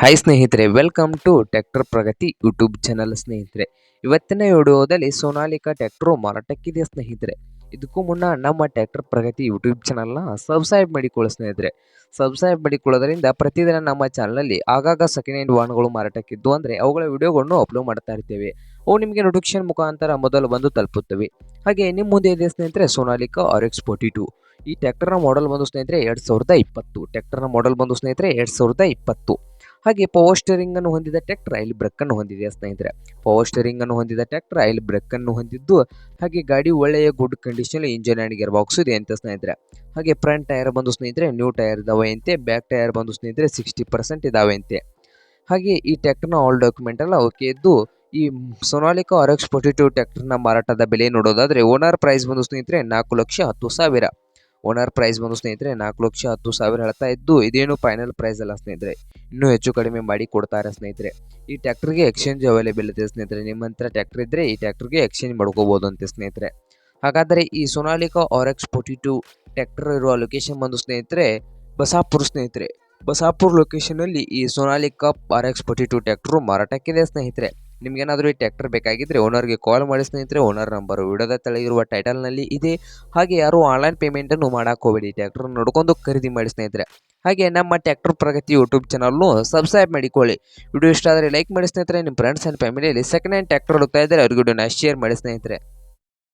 Hi ಸ್ನೇಹಿತರೆ welcome to tractor Pragati YouTube channel ಸ್ನೇಹಿತರೆ. ಇವತ್ತಿನ ವಿಡಿಯೋದಲ್ಲಿ ಸೋನಾಲಿಕಾ ಟ್ರ್ಯಾಕ್ಟರ್ ಮಾರಾಟಕ್ಕಿದೆ ಸ್ನೇಹಿತರೆ? ಇದಕ್ಕೂ ಮುನ್ನ ನಮ್ಮ ಟ್ರ್ಯಾಕ್ಟರ್ ಪ್ರಗತಿ ಯೂಟ್ಯೂಬ್ ಚಾನಲ್ನ ಸಬ್ಸ್ಕ್ರೈಬ್ ಮಾಡಿಕೊಳ್ಳಿ ಸ್ನೇಹಿತರೆ. ಸಬ್ಸ್ಕ್ರೈಬ್ ಮಾಡಿಕೊಳ್ಳೋದರಿಂದ ಪ್ರತಿದಿನ ನಮ್ಮ ಚಾನಲಲ್ಲಿ ಆಗಾಗ ಸೆಕೆಂಡ್ ಹ್ಯಾಂಡ್ ವಾಹನಗಳು ಮಾರಾಟಕ್ಕಿದ್ದು ಅಂದರೆ ಅವುಗಳ ವಿಡಿಯೋಗಳನ್ನು ಅಪ್ಲೋಡ್ ಮಾಡ್ತಾ ಇರ್ತೇವೆ. ಅವು ನಿಮಗೆ ನೋಟಿಫಿಕೇಶನ್ ಮುಖಾಂತರ ಮೊದಲು ಬಂದು ತಲುಪುತ್ತವೆ. ಹಾಗೆ ನಿಮ್ಮ ಮುಂದೆ ಇದೆ ಸ್ನೇಹಿತರೆ Sonalika R X forty two ಈ ಟ್ರ್ಯಾಕ್ಟರ್ನ ಮಾಡೆಲ್ ಬಂದು ಸ್ನೇಹಿತರೆ ಎರಡು ಸಾವಿರದ ಇಪ್ಪತ್ತು. ಟ್ರ್ಯಾಕ್ಟರ್ನ ಮಾಡೆಲ್ ಬಂದು ಸ್ನೇಹಿತರೆ ಎರಡು ಸಾವಿರದ ಇಪ್ಪತ್ತು. ಹಾಗೆ ಪವರ್ ಸ್ಟೇರಿಂಗ್ ಅನ್ನು ಹೊಂದಿದ ಟ್ರ್ಯಾಕ್ಟರ್ ಐಲ್ ಬ್ರೇಕ್ ಅನ್ನು ಹೊಂದಿದೆ ಸ್ನೇಹಿತರೆ? ಪವರ್ ಸ್ಟೇರಿಂಗ್ ಅನ್ನು ಹೊಂದಿದ ಟ್ರ್ಯಾಕ್ಟರ್ ಐಲ್ ಬ್ರೇಕ್ ಅನ್ನು ಹೊಂದಿದ್ದು, ಹಾಗೆ ಗಾಡಿ ಒಳ್ಳೆಯ good condition engine and gear box ಇದೆ ಅಂತ ಸ್ನೇಹಿತರೆ. ಹಾಗೆ ಫ್ರಂಟ್ ಟೈರ್ ಬಂದು ಸ್ನೇಹಿತರೆ ನ್ಯೂ ಟೈರ್ ಇದಾವೆ ಅಂತೆ ಬ್ಯಾಕ್ ಟೈರ್ ಬಂದು ಸ್ನೇಹಿತರೆ ಸಿಕ್ಸ್ಟಿ ಪರ್ಸೆಂಟ್ ಇದಾವೆ ಅಂತೆ. ಹಾಗೆ ಈ ಟ್ರ್ಯಾಕ್ಟರ್ನ ಆಲ್ ಡಾಕ್ಯುಮೆಂಟ್ ಎಲ್ಲ ಓಕೆ ಇದ್ದು ಈ Sonalika R X forty two ಟ್ರ್ಯಾಕ್ಟರ್ನ ಮಾರಾಟದ ಬೆಲೆ ನೋಡೋದಾದರೆ ಓನರ್ ಪ್ರೈಸ್ ಬಂದು ಸ್ನೇಹಿತರೆ ನಾಲ್ಕು ಲಕ್ಷ ಹತ್ತು ಸಾವಿರ. ಓನರ್ ಪ್ರೈಸ್ ಬಂದು ಸ್ನೇಹಿತರೆ, ನಾಲ್ಕು ಲಕ್ಷ ಹತ್ತು ಸಾವಿರ ಹೇಳ್ತಾ ಇದ್ದು, ಇದೇನು ಫೈನಲ್ ಪ್ರೈಸ್ ಅಲ್ಲ ಸ್ನೇಹಿತರೆ. ಇನ್ನೂ ಹೆಚ್ಚು ಕಡಿಮೆ ಮಾಡಿ ಕೊಡ್ತಾರೆ ಸ್ನೇಹಿತರೆ. ಈ ಟ್ಯಾಕ್ಟರ್ಗೆ ಎಕ್ಸ್ಚೇಂಜ್ ಅವೈಲೇಬಲ್ ಇದೆ ಸ್ನೇಹಿತರೆ. ನಿಮ್ಮ ಹತ್ರ ಟ್ಯಾಕ್ಟರ್ ಇದ್ದರೆ ಈ ಟ್ಯಾಕ್ಟರ್ಗೆ ಎಕ್ಸ್ಚೇಂಜ್ ಮಾಡ್ಕೋಬೋದು ಅಂತ ಸ್ನೇಹಿತರೆ. ಹಾಗಾದರೆ ಈ Sonalika R X forty two tractor ಇರುವ ಲೊಕೇಶನ್ ಬಂದು ಸ್ನೇಹಿತರೆ, ಬಸಾಪುರ ಸ್ನೇಹಿತರೆ. ಬಸಾಪುರ್ ಲೊಕೇಶನಲ್ಲಿ ಈ Sonalika R X forty two tractor ಮಾರಾಟಕ್ಕಿದೆ ಸ್ನೇಹಿತರೆ. ನಿಮ್ಗೇನಾದರೂ ಈ ಟ್ಯಾಕ್ಟರ್ ಬೇಕಾಗಿದ್ದರೆ ಓನರ್ಗೆ ಕಾಲ್ ಮಾಡಿ ಸ್ನೇಹಿತರೆ ಓನರ್ ನಂಬರ್ ವಿಡಿಯೋದ ತೆಳಗಿರುವ ಟೈಟಲ್ನಲ್ಲಿ ಇದೆ. ಹಾಗೆ ಯಾರು ಆನ್ಲೈನ್ ಪೇಮೆಂಟನ್ನು ಮಾಡಕ್ಕೆ ಹೋಗಬೇಡಿ ಟ್ಯಾಕ್ಟರ್ ನೋಡ್ಕೊಂಡು ಖರೀದಿ ಮಾಡಿ ಸ್ನೇಹಿತರೆ. ಹಾಗೆ ನಮ್ಮ ಟ್ಯಾಕ್ಟರ್ ಪ್ರಗತಿ ಯೂಟ್ಯೂಬ್ ಚಾನಲ್ನು ಸಬ್ಸ್ಕ್ರೈಬ್ ಮಾಡಿಕೊಳ್ಳಿ. ವಿಡಿಯೋ ಇಷ್ಟ ಆದರೆ ಲೈಕ್ ಮಾಡಿ ಸ್ನೇಹಿತರೆ ನಿಮ್ಮ ಫ್ರೆಂಡ್ಸ್ ಆ್ಯಂಡ್ ಫ್ಯಾಮಿಲಿಯಲ್ಲಿ ಸೆಕೆಂಡ್ ಹ್ಯಾಂಡ್ ಟ್ಯಾಕ್ಟರ್ ಹುಡುಕ್ತಾ ಇದ್ದರೆ ಅವ್ರಿಗೆ ವಿಡಿಯೋನ ಶೇರ್ ಮಾಡಿ ಸ್ನೇಹಿತರೆ.